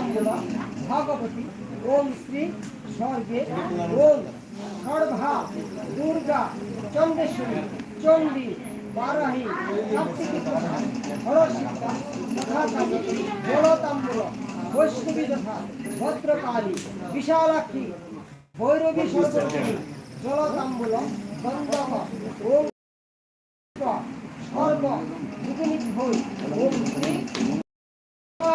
জলতাম্বুল ভগবতী ওম শ্রী স্বর্গে ওম সর্ভা দুর্গা চন্দ্রেশ্বরী চণ্ডী বারাহী কার্তিকী তথা হরসিদ্ধা তথা জলতাম্বুল বৈষ্ণবী তথা ভদ্রকালী বিশালাক্ষী ভৈরবী সরস্বতী জলতাম্বুল গন্ধব ওম সর্ব যুগনিক ভৈ ওম শ্রী মা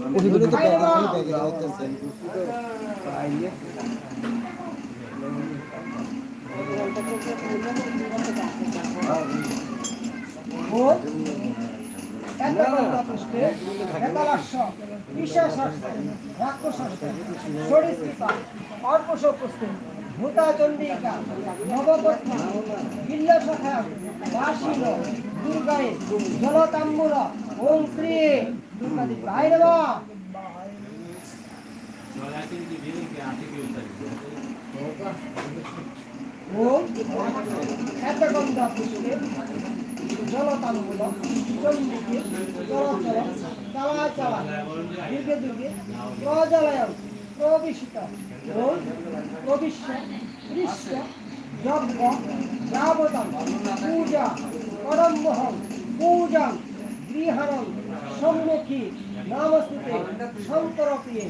ওষুধ ও একাবন্ত পুষ্পে একালাস্য বিশ্বাসাস্য রাক্ষসাস্য সরিস্তিপা অর্পশ পুষ্পে ভূতা চন্ডিকা নবপত্নী বিল্লসখা বাসিল দুর্গায় জলতাম্বুর ওম শ্রী দুর্গাদি ভাইরবা ওম এতগন্ধ পুষ্পে জলতাম্বুল চন্ডিকে চলচল চলাচলা দুর্গে দুর্গে প্রজলয়ন প্রবিশিত ওম প্রবিশ্য দৃশ্য যজ্ঞ যাবতম পূজা করম্বহম পূজাং গৃহণং সম্মুখী নামস্তুতে সন্তরপ্রিয়ে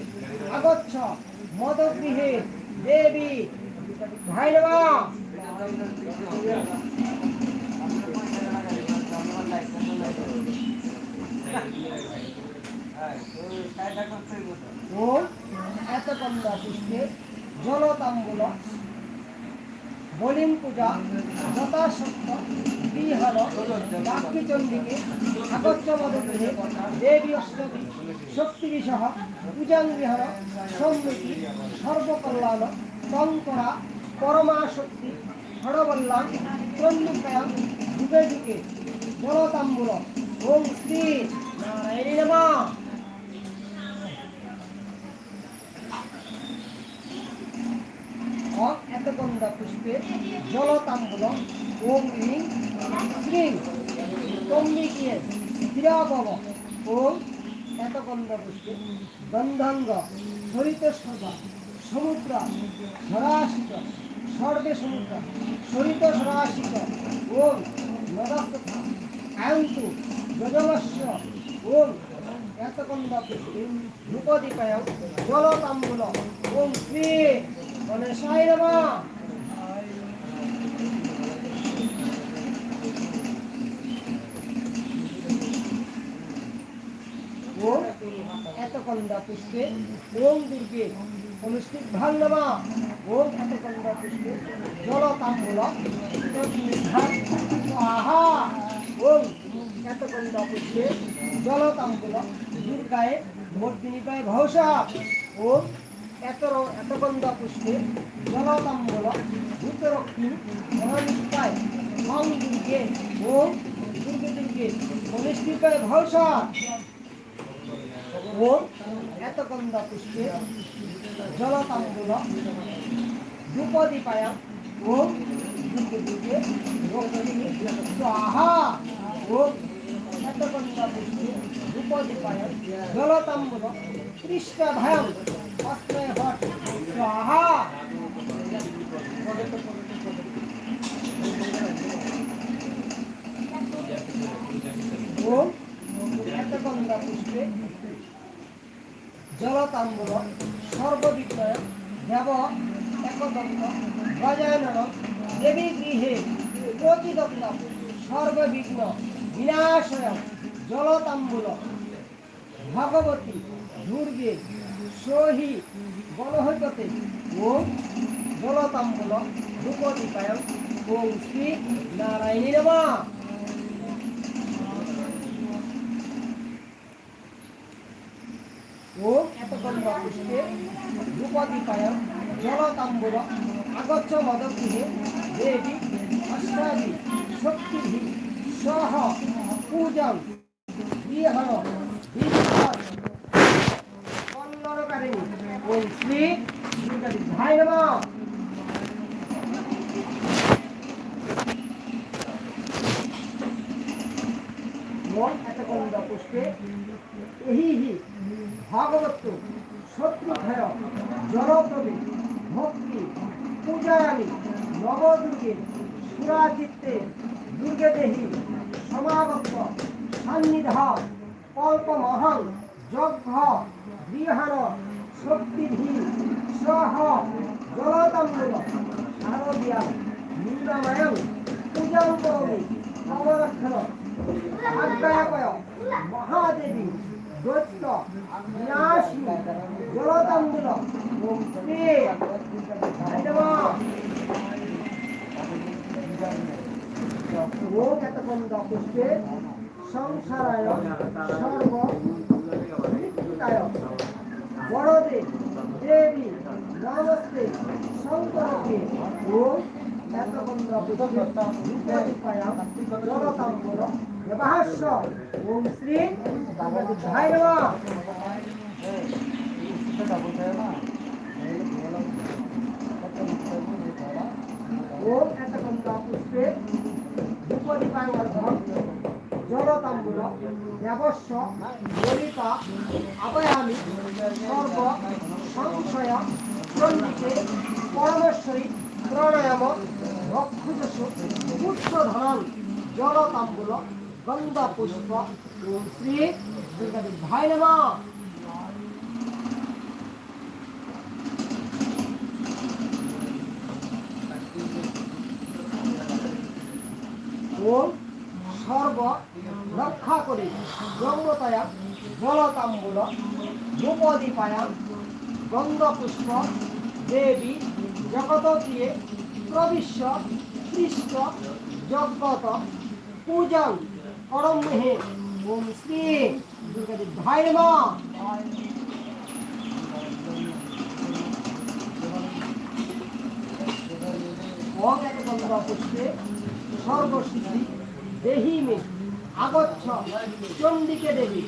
আগচ্ছ মদগৃহে দেবী ভাইরবা ও এত কন্যা পুষ্পে জলতাম্বুল। বলিম পূজা, যথাসত্য, বিহার বাক্যচন্ডীকে আগচ্ছ মদগৃহে দেবী অষ্টমী শক্তি বিসহ পূজাঙ্গৃহর সম্মুখী সর্বকল্যাণ টঙ্করা পরমাশক্তি হরবল্লাম চন্ডিকায়াম যুগে যুগে জলতাম্বুল ওম শ্রী নারায়ণী নমঃ অ এতগন্ধা পুষ্পে জলতাম্বুল ওম হ্রিং শ্রীং তম্বিকিয়ে স্থিরাভব ওম এতগন্ধা পুষ্পে গন্ধাঙ্গ, হরিত সভা সমুদ্র সরাসিত সর্বে সমুদ্র, সরিত সরাসিত ওম নদস্তথা, আয়ন্তু গজবস্য ওম এতগন্ধা পুষ্পে রূপদীপায় জলতাম্বুল ওম শ্রী গণেশায় ওম এত কন্দা পুষ্পে ওম দুর্গে, অনুষ্ঠিত নমা ওম এত কন্দা পুষ্পে জল তাম্বুল আহা। ওম এত কন্দা পুষ্পে জল তাম্বুল দুর্গায় মূর্তিনি পায় ঘোষা ওম এত এত কন্দা পুষ্পে জল তাম্বুল ভূতরক্ষী মহানিষ্ঠায় মং দুর্গে, ওম দুর্গে দুর্গে, অনুষ্ঠিত ঘোষা ওম এত গন্ধা পুষ্পে জলতাম্বুল দ্রুপদীপায়া ওম দুর্গে দুর্গে রোহিণী স্বাহা ওম এত গন্ধা পুষ্পে দ্রুপদীপায়া জলতাম্বুল কৃষ্ণভয়ম অস্ত্রয় ভট স্বাহা ওম এত গন্ধা পুষ্পে জলতাম্বুল সর্ববিক্রয় দেব একদন্ত গজানন দেবী গৃহে প্রতিদত্ত সর্ববিঘ্ন বিনাশয় জলতাম্বুল। ভগবতী দুর্গে সহি বলহৈকতে ও জলতাম্বুল রূপদীপায় ওম শ্রী নারায়ণী নমঃ পুষ্পে ভূপদীপায়ন জলতাম্বুর আগচ্ছ মদগৃহে দেবী অষ্টাদি শক্তিভি সহ শ্রী দুর্গাদি এতকন্দ পুষ্পে এহি হি ভাগবত শত্রুভয় জলপ্রবী ভক্তি, পূজারানী, নবদুর্গে সুরাচিত্তে দুর্গে দেহি সমাগত সান্নিধ কল্পমহং যজ্ঞ গৃহাণ শক্তিধি সহ জলতাম্বুল শারদীয়া নিন্দাময়ং পূজাং করমি নবরক্ষণ আজ্ঞাপয় মহাদেবী, দৈত্য ওম শ্রী ধন্যবাদ ও যতকন্দ পুষ্পে সংসারায় সর্ব মৃত্যুকায় বড়দে, দেবী, নমস্তে, শঙ্করকে ও এতকন্দ পুষ্পে রূপদীপায় ব্যবহাস্য ওম শ্রী নমঃ ওম এতকন্দ পুষ্পে রূপদীপাঙ্গর্ধম জলতাম্বুল দেবস্ব ললিতা আবয়ামি সর্ব সংশয় পরমেশ্বরী প্রণয়াম পুষ্পধরণ জলতাম্বুল গন্ধ পুষ্প শ্রী দুর্গাদেব নমঃ ওম সর্ব রক্ষা করি ব্রহ্মতায়া জলতাম্বুল ভূপদীপায়া গন্ধপুষ্প দেবী জগত দিয়ে প্রবিশ্ব কৃষ্ণ জগত পূজন করমহে ওম শ্রী দুর্গাদেব ভাই নমঃ। অজ্ঞাত গন্ধ পুষ্পে সর্বসিদ্ধি, দেহি মে, আগচ্ছ, চণ্ডিকে দেবী,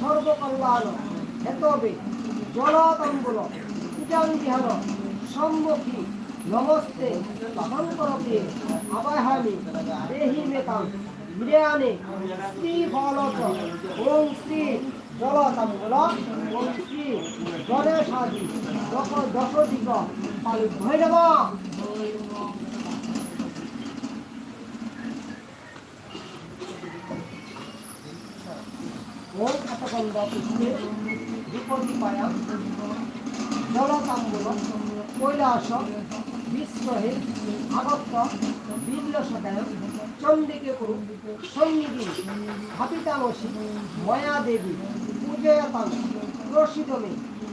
সর্বকল্যাণ, হেতবে জলতম্বুল সম্মুখী, নমস্তে আবাহামি দেহি মে বিরিয়ানে, শ্রী ফলত ওম শ্রী শ্রী দশদিক পালু ভৈরব। ওম বিপদীপায়া জলতাম্বুল কৈলাস বিশ্বহে আগত্য বিল্লসকায় চণ্ডিকে কুরু সঙ্গী ভাবিতামসী ময়া দেবী পূজয়তাং প্রসিদমে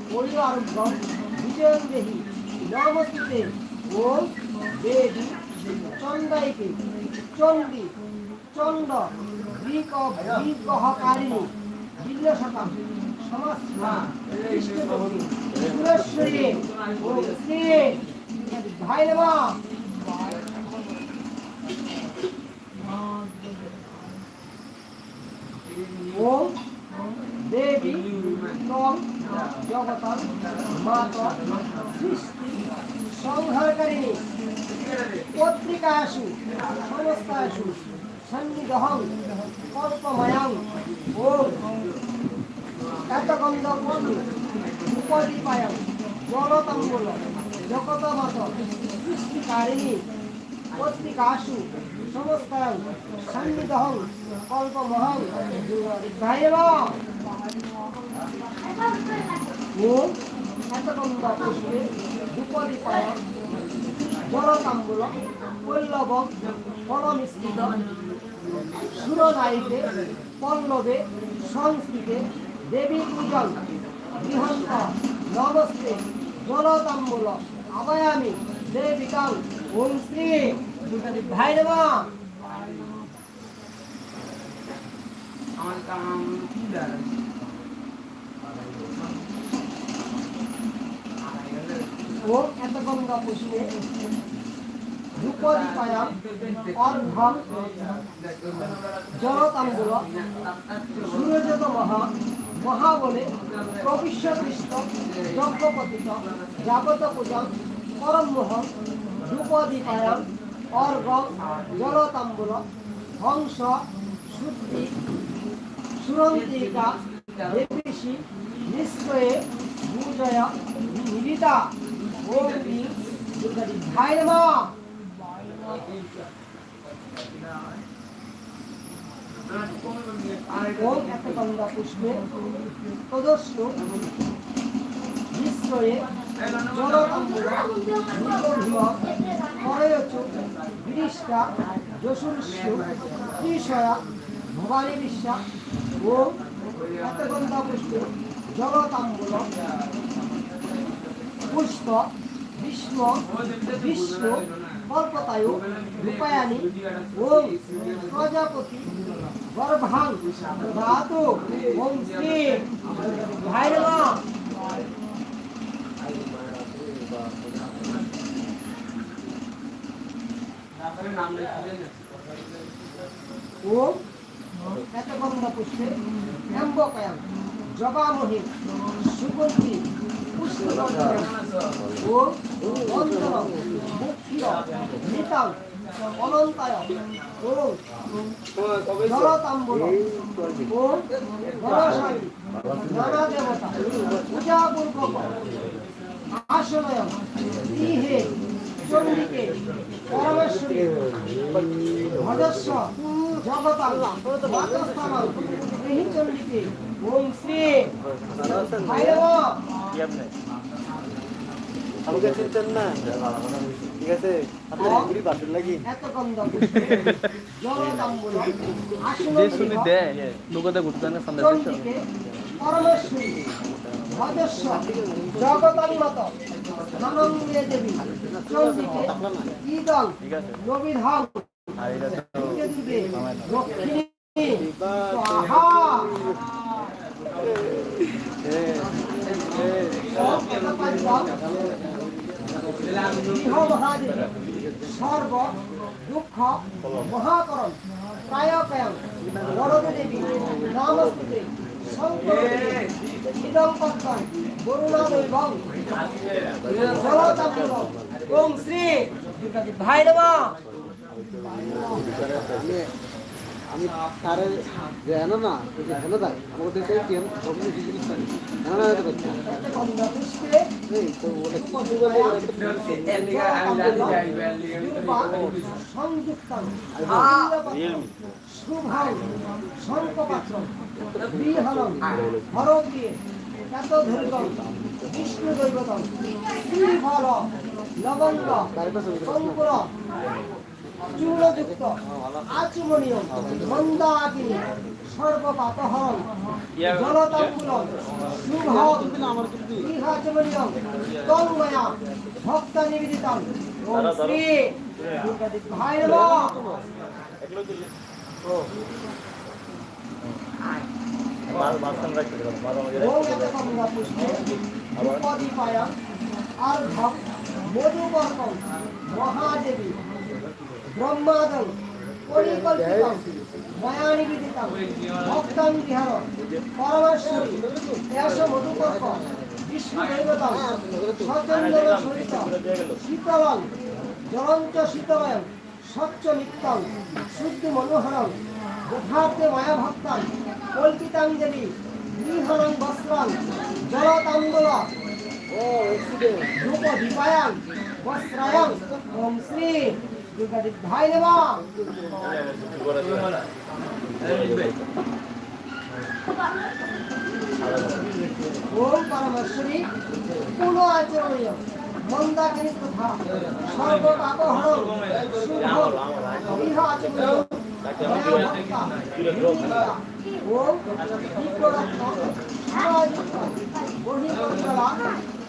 পরিবারুগ্র বিজয়ং দেহি নমস্তে ওম দেবী চণ্ডাইকে চণ্ডী চণ্ড গ্রীক বিগ্রহকারিণী বিল্লসতা সমস্যা কৃষ্ণভক্তি সুরেশ্বরী ওম ওম দেবী তম জগতম মাত সৃষ্টি সংহারকারিণী পত্রিকাসু সমস্তাসু সন্নিধহং কল্পময়ং ওম কর্মী উপদীপায়ং জলতম্বুল জগতমত সৃষ্টিকারিণী পত্রিকাসু সমস্তাং সন্নিধহং কল্পমহং গায়ব ওম এতগন্ধ পুষ্পে উপদীপায়ং জলতাম্বুল পল্লব ফলমিশ্রিত সুরদায়িতে পল্লবে, সংস্কৃতে, দেবী পূজন বৃহন্ত নমস্তে জলতাম্বুল আবায়ামি। ওম শ্রী দুর্গাদেব ভাই নমঃ আমার কাম কি ও এত গঙ্গা পুষ্পে দ্রুপদী পায়াম অর্ঘম জলতাম্বুল সূর্যত মহা মহা বলে প্রবিশ্বদৃষ্ট যজ্ঞপতিত জাগত পূজা পরম মোহন দ্রুপদী পায়াম জলতাম্বুল হংস শুদ্ধি সুরন্তিকা দেবীষি নিশ্চয়ে পূজয়া নিবিতা ওম ভাই মা ওম পুষ্পে প্রদর্শ নিশ্চয়ে করয়চু গিরিষ্টা ত্রিশয়া ভবানী বিশ্বাস ও পুষ্প পুষ্প বিষ্ণ বিষ্ণ কল্পতায়ু রূপায়ানি ওম প্রজাপতি গর্ভাং ধাতু ওম শ্রী ভাইরবা ওম এতগন্ধা পুষ্পে? অম্বকায়াম জবামহি সুগন্ধি পুষ্পগন্ধ ও অন্তর মুখ্য নিতাং অনন্তায় ও জলতাম্বুল, ও গণশালী নানা দেবতা পূজাপূর্বক আশ্রয় ইহে পরমেশ্বরী ভজস্ব জগতাং মাতস্থানাং এই চন্ডিকে ওম শ্রী ভৈরব আমাকে চিনতেন না? ঠিক আছে আপনার এগুলি লাগি এত গন্ধ পুষ্পে জলতাম্বুল যে শুনি দেয় ঘুরতে না পরমেশ্বরী দেবী। সর্ব দুঃখ মহাকরণ কায়কয়ং বড়দে দেবী নামস্তুতে ইদম পত্রং বরুণাদৈবং জলতাম্বুল ওম শ্রী ভাইরবা আমি তারে জানো না জানো না আমাকে দেখে কেন সব কিছু জিনিস জানি জানো না বিষ্ণু শ্রীফল লবঙ্গ অঙ্কুর চূর্ণযুক্ত আচমনীয় মন্দাকিনী সর্বপাতহরং জলতাম্বুলং শুভং ইহাচমনীয়ং তন্ময়া ভক্ত নিবেদিতং ওম শ্রী ভাইরব ওম এতকঙ্গা আর্ধম মহাদেবী ব্রহ্মাদং পরিকল্পিতং ময়া নিবেদিতং ভক্তং বিহার পরমেশ্বরী এস মধুপর্ক বিষ্ণু দেবতং সচন্দন সহিত, শীতলং, জ্বলন্ত শীতলয়ং স্বচ্ছ নিত্যং শুদ্ধি মনোহরং যথার্থে মায়া ভক্তাং কল্পিতাং দেবী গৃহরং বস্ত্রং, জলতাম্বুল রূপ দীপায়াং বস্ত্রায়ং ওম শ্রী দুর্গাদেব ভাই নেবা ওম পরমেশ্বরী পুনঃ আচরণীয় মন্দাকিনী তথা সর্বপাপহরং শুভং ইহ আচরণীয় ওম বিপ্ররত্ন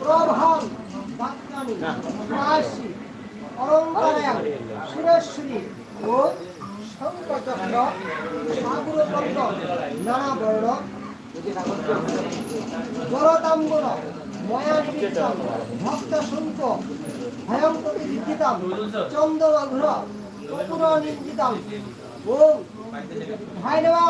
সমাযুক্ত বহিঃকন্ডলা প্রভাং বাক্যানি রাশি অলঙ্কারায়াং সুরেশ্বরী ও শঙ্কচক্র সাগরপদ্ম নানা বর্ণ জলতাম্বর ময়া নিমিত্তম ভক্ত শুল্ক ভয়ঙ্কর বিদ্যিতাম চন্দ্রমাঘ্র কপুর নিন্দিতাম ওম ভাই নেওয়া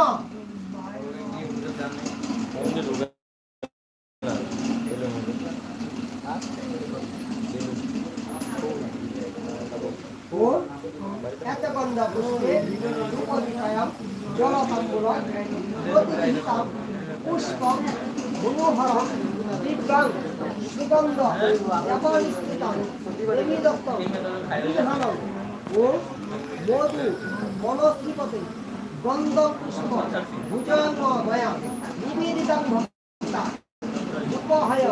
ওম এতগন্ধ পুষ্পে উপদিকায়াম জলতাম্বুলম প্রতিহিতাম পুষ্পম মনোহরম দিব্যাং সুগন্ধ দেবী দত্ত বিধানম ও মধু মনস্ত্রীপতি গন্ধ পুষ্প ভুজঙ্গ ময়া নিবেদিতাম ভক্তা উপহায়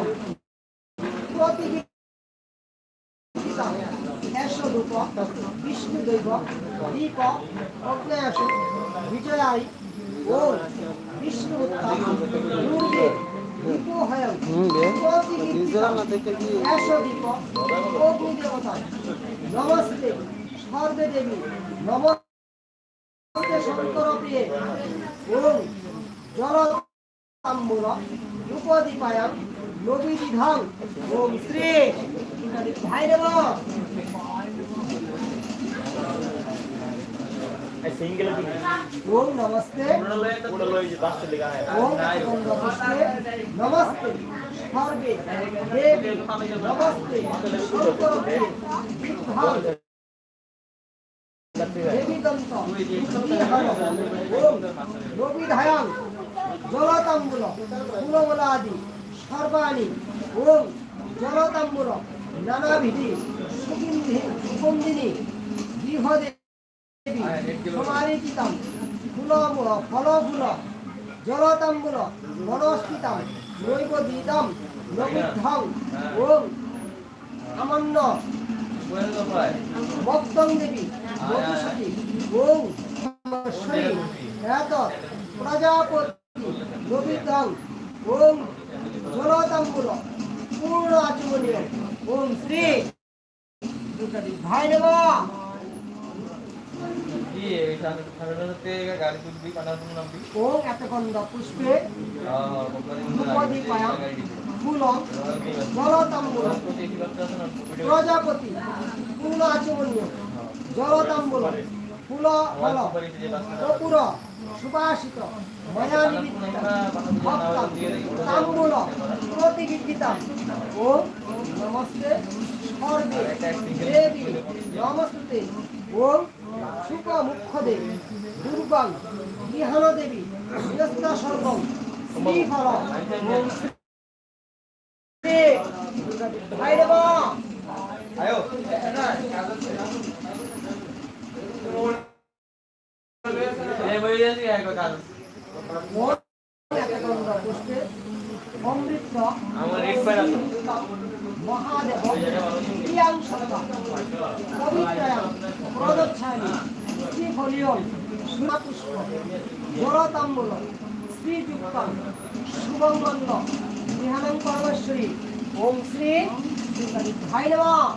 একশোদূপ বিষ্ণুদৈব দীপ অগ্নেয়াস বিজয়াই ও নমস্তে সর্বে দেবী নমস্তে শঙ্কর প্রিয়ে ওম জলতাম্বুল রূপদীপায়াম নবীবিধান ওম শ্রী ওম নমস্তে। ওম নমস্তে। নমস্তে। সর্বে দেবী। নমস্তে। শঙ্কর প্রিয়ে বিধান দেবীদন্ত বিহার ওম রবিধায়াং জলতাম্বুল। ফুলমলাদি। সর্বাণি। ওম জলতাম্বুল। নানাবিধি। সুগন্ধি সুগন্ধিনী। গৃহদেবী সমারিচিতাম ফুলমূল ফলফুল জলতাম্বুল বনস্থিতাম নৈবদিতাম নবিদ্ধং ওম সামান্য ভক্তং দেবী মধুসূতি ওং প্রজাপতি নবিদং ওং জলতাম্বুল পূর্ণ আচমনীয় ওং শ্রী ভাই নেব ফুলং প্রজাপতি পূর্ণ আচমনীয়। জলতাম্বুল। ফুল ফল। কপুর তাম্বুল। প্রতিবিদ্যিতা ও নমস্তে। সর্বে দেবী। নমস্তে। ও সুখ দেবী দুর্গং গৃহাণ দেবী সর্বং শ্রীফল শ্রী ভাইরব ওম এতগন্ধ পুষ্পে অমৃত আমার এক পায়ের আছে। মহাদেব প্রিয়াং সত্তা পবিত্রায়াম প্রদচ্ছায়ামি শ্রীফলিয়ম সুরাপুষ্প জলতাম্বুল শ্রীযুক্তম শুভমঙ্গল বিহানং পরমেশ্বরী ওম শ্রী ভাই নমঃ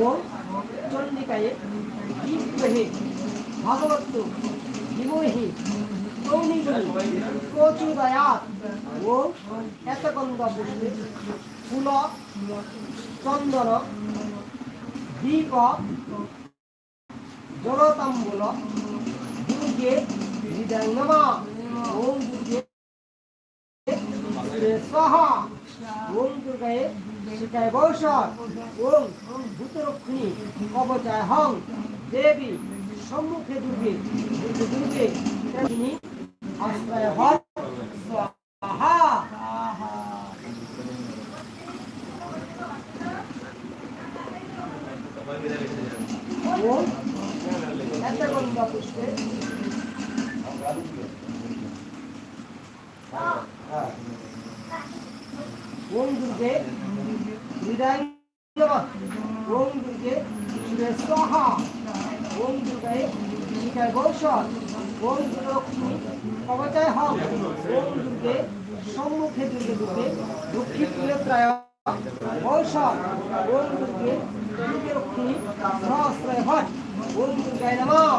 ওম চণ্ডিকায়ে বিদ্রোহে ভাগবত, বিমোহি কৌনিগুলি প্রচুদয়াত ওম এতকন্দ পুষ্পে ফুল, চন্দন, দীপ জলতাম্বুল দুর্গে হৃদয়ঙ্গমা ওম দুর্গে স্বাহা ওম দুর্গায় শিকায় বৌষর ওম ভূতরক্ষিণী কবচায় হং দেবী সম্মুখে দুর্গে দুর্গে তিনি আশ্রয় হন স্বাহা ওম এতগন্ধ পুষ্পে ওম দুর্গে হৃদয় ওম দুর্গে স্বাহা ওম দুর্গায় শিখায় গৌসর ওম দুর্গলক্ষ্মী কবচায় হম ওম দুর্গে সম্মুখে দুর্গে দুর্গে দক্ষিণ প্রায় গৌসর ওম দুর্গে দুর্গে লক্ষ্মী ভট ওম দুর্গায় নমঃ।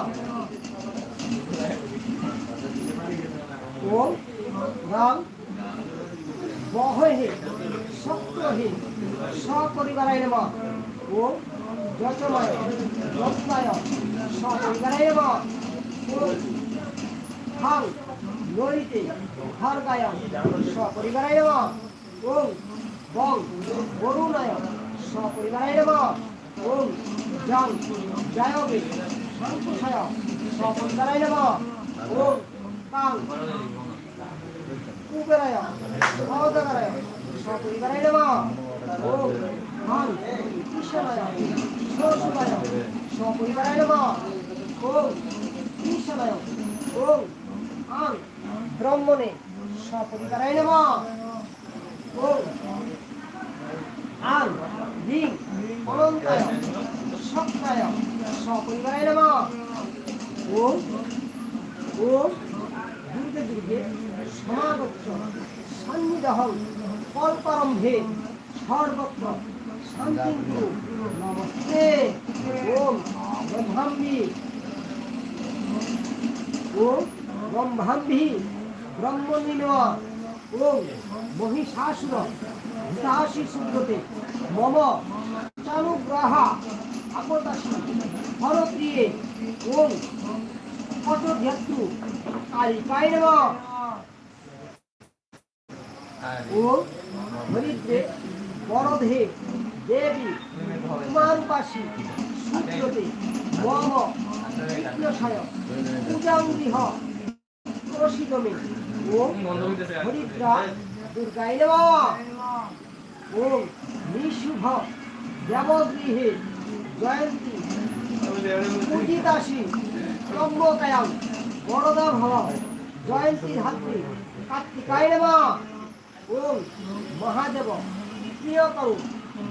ওম রাম বহহে। শক্রহে সপরিবারায় নম ওম যচময় যত্নায় সপরিবারায় নম ওম হাং ললিতে খর্গায় সপরিবারায় নম ওম বং বরুণায় সপরিবারায় নম ওম জং জয়বে সংকুশায় সপরিবারায় নম ওম কাং কুবেরায় সহদরায় হাং ব্রহ্মণে সপরিবারায় নম ওম আং রিং অনন্তায় সত্তায় সপরিবারায় নম ওম ওম দুর্গে দুর্গে সমাগত। সন্নিধহং কল্পারম্ভে সর্বত্র শান্তিন্দু নমস্তে, ওম ব্রহ্মাম্বি। ওম ব্রহ্মাম্বি ব্রহ্মণিন ওম মহিষাসুর, হিতাশি সুব্রতে, মম চানুগ্রহা আপদাসী হরপ্রিয়ে ওম অযোধ্যু কালিকায় নমঃ। ও হরিদ্রে বরধে দেবী কুমারুপাসী সূর্যতে মম বিঘ্নসায় পূজাঙ্গিহ প্রসিদমে ও হরিদ্রা দুর্গায় নমঃ। ও নিশুভ দেবগৃহে জয়ন্তী পূজিতাসী ব্রহ্মকায়াম বরদা ভব জয়ন্তী ধাত্রী কার্তিকায় নমঃ। ওম মহাদেব প্রিয়তরু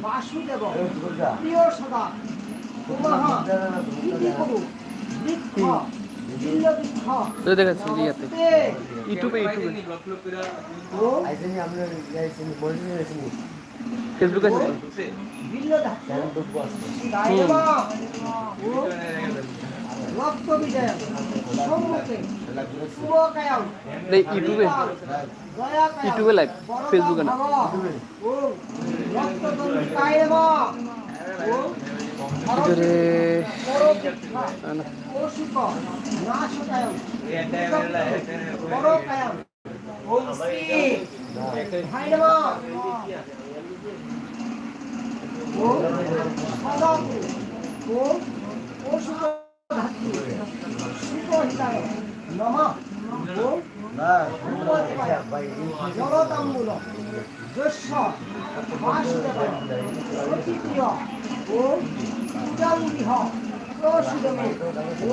বাসুদেব প্রিয় সদা মহা প্রীতি করু বৃক্ষ তো দেখাচ্ছি ইয়াতে। ইউটিউবে ইউটিউবে। ওম ফেসবুক আছে তো? বিল্ল ধাত্রী শিবায় নমঃ ওম রক্ত বিজয়। সম্মুখে। শুভকায়াম এই ইউটিউবে। ইউটিউবে লাইভ ফেসবুকে না। ভিতরে আ, না। নমঃ ওম সতীপ্রিয় ও পূজাঙ্গিহ প্রসুদমে ও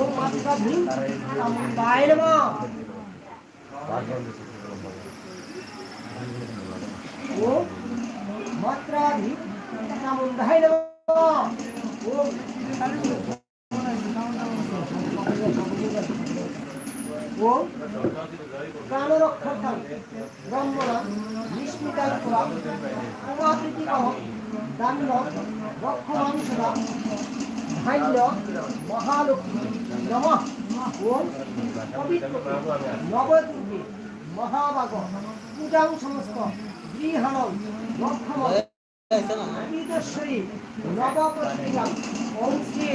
ও ও প্রাণরক্ষার্থম ব্রহ্মণা নিষ্মিতার পুরা উমাকৃতিকহ দান্য রক্ষমাংসদা ধান্য মহালক্ষ্মী নম ওম পবিত্র নবদুর্গে মহাবাগ পূজাং সমস্ত। গৃহাণং বিদেশ্বরী নবপ্রতিষ্ঠা ওম শ্রী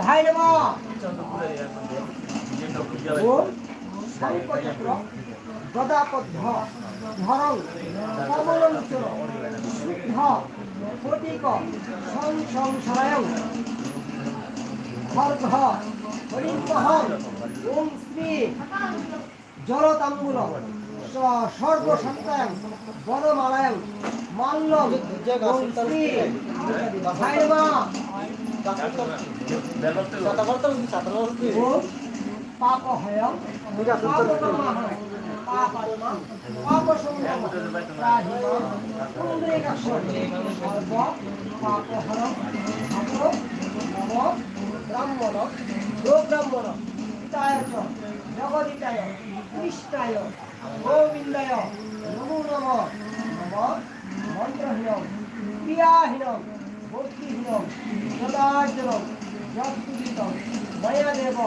ভাই নমঃ ও শঙ্কচক্র গদাপদ্ধ ধরং কমলঞ্চর শুদ্ধ ফটিক সংসংসরায়ং খর্ঘ ওম জলতাম্বুল সর্বসত্তায়ং বনমালায়ং মাল্যম ওম শ্রী ভাইরমা ও পাপ হয় পাপ নমঃ পাপ নমঃ পাপ সংযম রাহিম পুণ্ডরীকাক্ষ সর্ব পাপ হর আপ নম ব্রাহ্মণ ব্রাহ্মণ পিতায় চ জগদিতায় কৃষ্ণায় গোবিন্দায় নমো নম নম মন্ত্রহীন, ক্রিয়াহীন, ভক্তিহীন সদার্জনম যৎপূজিত ময়া দেব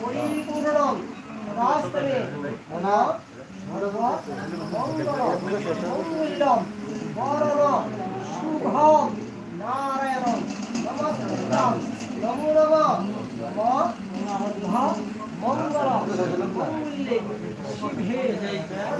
পরিপূর্ণম রাস্তবে মঙ্গল মঙ্গলম বরণ শুভম নারায়ণ নমস্কার নমো নমঃ নমঃ মঙ্গল মঙ্গলে শিবে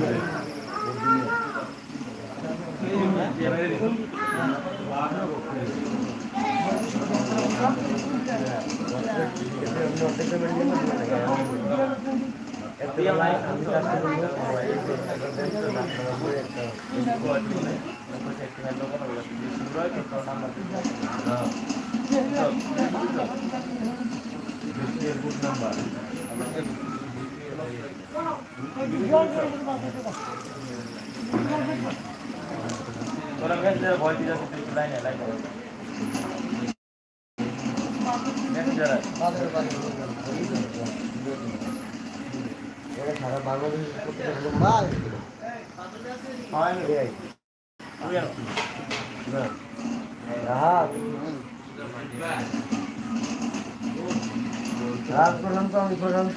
সনাতনে গুণশ্রে নমনি নারায়ণী নমস্তে সারা বাংলাদেশ করতে হলো ভাই রাত পর্যন্ত আমি পর্যন্ত।